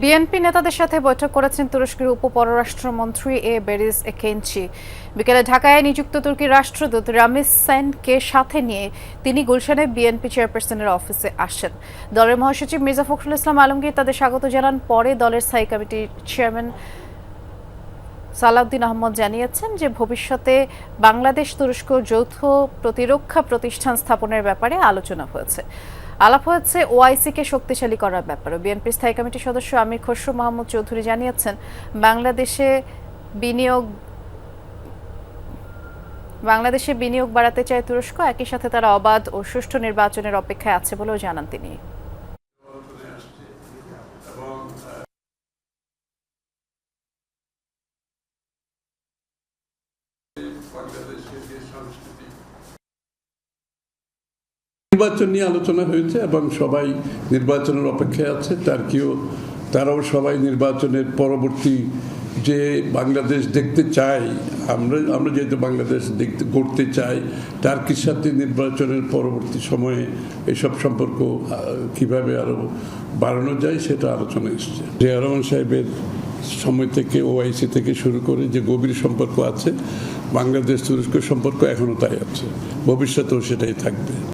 BNP নেতাদের সাথে বৈঠক করেছেন তুরস্কের উপ পররাষ্ট্রমন্ত্রী এ বেরিস একেনচি। বিকেলে ঢাকায় নিযুক্ত তুর্কির রাষ্ট্রদূত রামিস সেনকে সাথে নিয়ে তিনি গুলশানে বিএনপি চেয়ারপারসনের অফিসে আসেন। দলের মহাসচিব মির্জা ফখরুল ইসলাম আলমগীর তাদের স্বাগত জানান। পরে দলের স্থায়ী কমিটির চেয়ারম্যান সালাউদ্দিন আহমদ জানিয়েছেন যে ভবিষ্যতে বাংলাদেশ তুরস্ক যৌথ প্রতিরক্ষা প্রতিষ্ঠান স্থাপনের ব্যাপারে আলোচনা হয়েছে। আলাপ হয়েছে ওআইসিকে শক্তিশালী করার ব্যাপারে। বিএনপি স্থায়ী কমিটির সদস্য আমির খসরু মাহমুদ চৌধুরী জানিয়েছেন, বাংলাদেশে বিনিয়োগ বাংলাদেশে বিনিয়োগ বাড়াতে চায় তুরস্ক, একই সাথে তারা অবাধ ও সুষ্ঠু নির্বাচনের অপেক্ষায় আছে বলেও জানান তিনি। নির্বাচন নিয়ে আলোচনা হয়েছে এবং সবাই নির্বাচনের অপেক্ষায় আছে। টার্কিও তারাও সবাই নির্বাচনের পরবর্তী যে বাংলাদেশ দেখতে চাই আমরা আমরা যেহেতু বাংলাদেশ দেখতে করতে চাই টার্কির সাথে নির্বাচনের পরবর্তী সময়ে এসব সম্পর্ক কীভাবে আরও বাড়ানো যায় সেটা আলোচনা এসছে। জিয়া রহমান সাহেবের সময় থেকে ওআইসি থেকে শুরু করে যে গভীর সম্পর্ক আছে, বাংলাদেশ তুরস্ক সম্পর্ক এখনও তাই আছে। ভবিষ্যতেও সেটাই থাকবে।